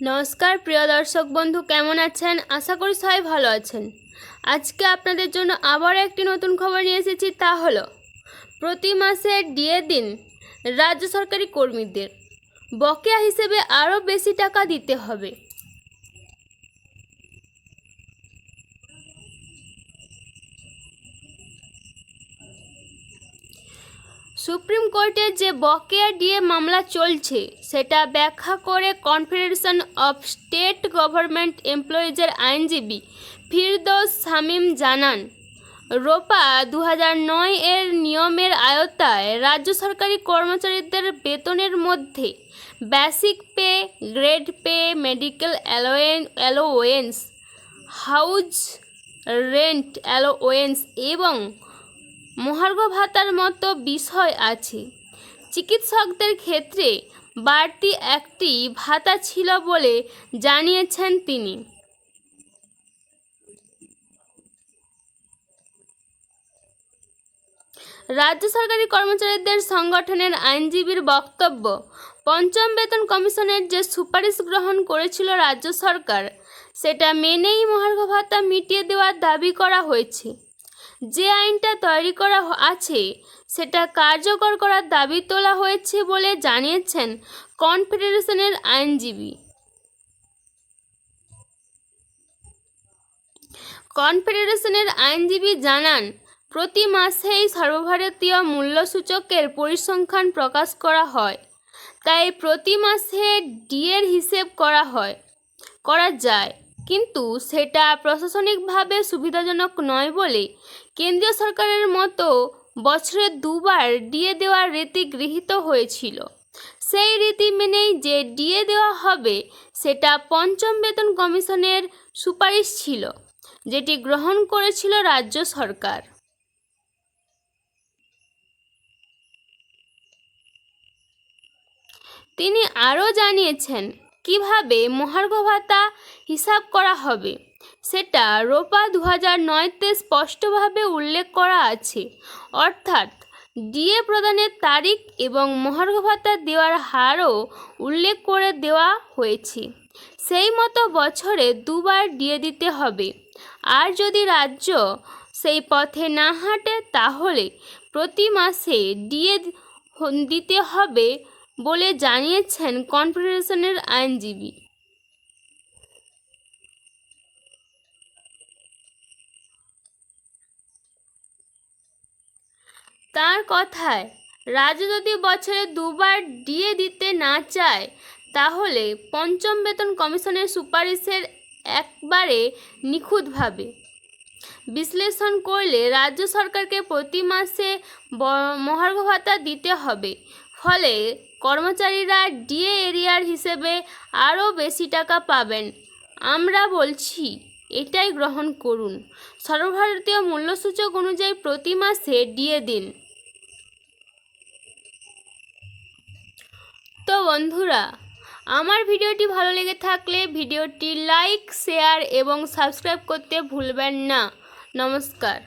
নমস্কার, প্রিয় দর্শক বন্ধু, কেমন আছেন? আশা করি সবাই ভালো আছেন। আজকে আপনাদের জন্য আবার একটি নতুন খবর নিয়ে এসেছি, তা হলো, প্রতি মাসে ডিএ দিন রাজ্য সরকারি কর্মীদের বকেয়া হিসেবে আরও বেশি টাকা দিতে হবে। সুপ্রিম কোর্টে যে বকেয়া ডিএ মামলা চলছে, সেটা ব্যাখ্যা করে কনফেডারেশন অফ স্টেট গভর্নমেন্ট এমপ্লয়িজের আইনজীবী ফিরদৌস শামীম জানান, রোপা দু এর নিয়মের আয়তায় রাজ্য সরকারি কর্মচারীদের বেতনের মধ্যে basic pay grade pay medical allowance allowance house rent allowance এবং মহার্ঘ ভাতার মতো বিষয় আছে। চিকিৎসকদের ক্ষেত্রে বাড়তি একটি ভাতা ছিল বলে জানিয়েছেন তিনি। রাজ্য সরকারি কর্মচারীদের সংগঠনের আইনজীবীর বক্তব্য, পঞ্চম বেতন কমিশনের যে সুপারিশ গ্রহণ করেছিল রাজ্য সরকার, সেটা মেনেই মহার্ঘ ভাতা মিটিয়ে দেওয়ার দাবি করা হয়েছে। যে আইনটা তৈরি করা আছে, সেটা কার্যকর করার দাবি তোলা হয়েছে বলে জানিয়েছেন কনফেডারেশনের আইনজীবী। কনফেডারেশনের আইনজীবী জানান, প্রতি মাসেই সর্বভারতীয় মূল্যসূচকের পরিসংখ্যান প্রকাশ করা হয়। তাই প্রতি মাসে ডিএর হিসেব করা হয়, করা যায়। কিন্তু সেটা প্রশাসনিকভাবে সুবিধাজনক নয় বলে কেন্দ্রীয় সরকারের মতো বছরে দুবার ডিএ দেওয়ার রীতি গৃহীত হয়েছিল। সেই রীতি মেনেই যে ডিএ দেওয়া হবে, সেটা পঞ্চম বেতন কমিশনের সুপারিশ ছিল, যেটি গ্রহণ করেছিল রাজ্য সরকার। তিনি আরও জানিয়েছেন কীভাবে মহার্ঘ ভাতা হিসাব করা হবে? সেটা রোপা দু হাজার নয়তে স্পষ্টভাবে উল্লেখ করা আছে। অর্থাৎ, ডিএ প্রদানের তারিখ এবং মহার্ঘ ভাতা দেওয়ার হারও উল্লেখ করে দেওয়া হয়েছে। সেই মতো বছরে দুবার ডিএ দিতে হবে। আর যদি রাজ্য সেই পথে না হাঁটে, তাহলে প্রতি মাসে ডিএ দিতে হবে বলে জানিয়েছেন কনফেডারেশনের আইনজীবী। তার কথায় রাজ্য যদি বছরে দুবার ডিএ দিতে না চায়, তাহলে পঞ্চম বেতন কমিশনের সুপারিশের একবারে নিখুঁতভাবে বিশ্লেষণ করলে রাজ্য সরকারকে প্রতি মাসে মহার্ঘ ভাতা দিতে হবে। ফলে কর্মচারীরা ডিএ এরিয়ার হিসেবে আরও বেশি টাকা পাবেন। আমরা বলছি, এটাই গ্রহণ করুন। সর্বভারতীয় মূল্যসূচক অনুযায়ী প্রতি মাসে ডিএ দিন। তো বন্ধুরা, আমার ভিডিওটি ভালো লেগে থাকলে ভিডিওটি লাইক, শেয়ার এবং সাবস্ক্রাইব করতে ভুলবেন না। নমস্কার।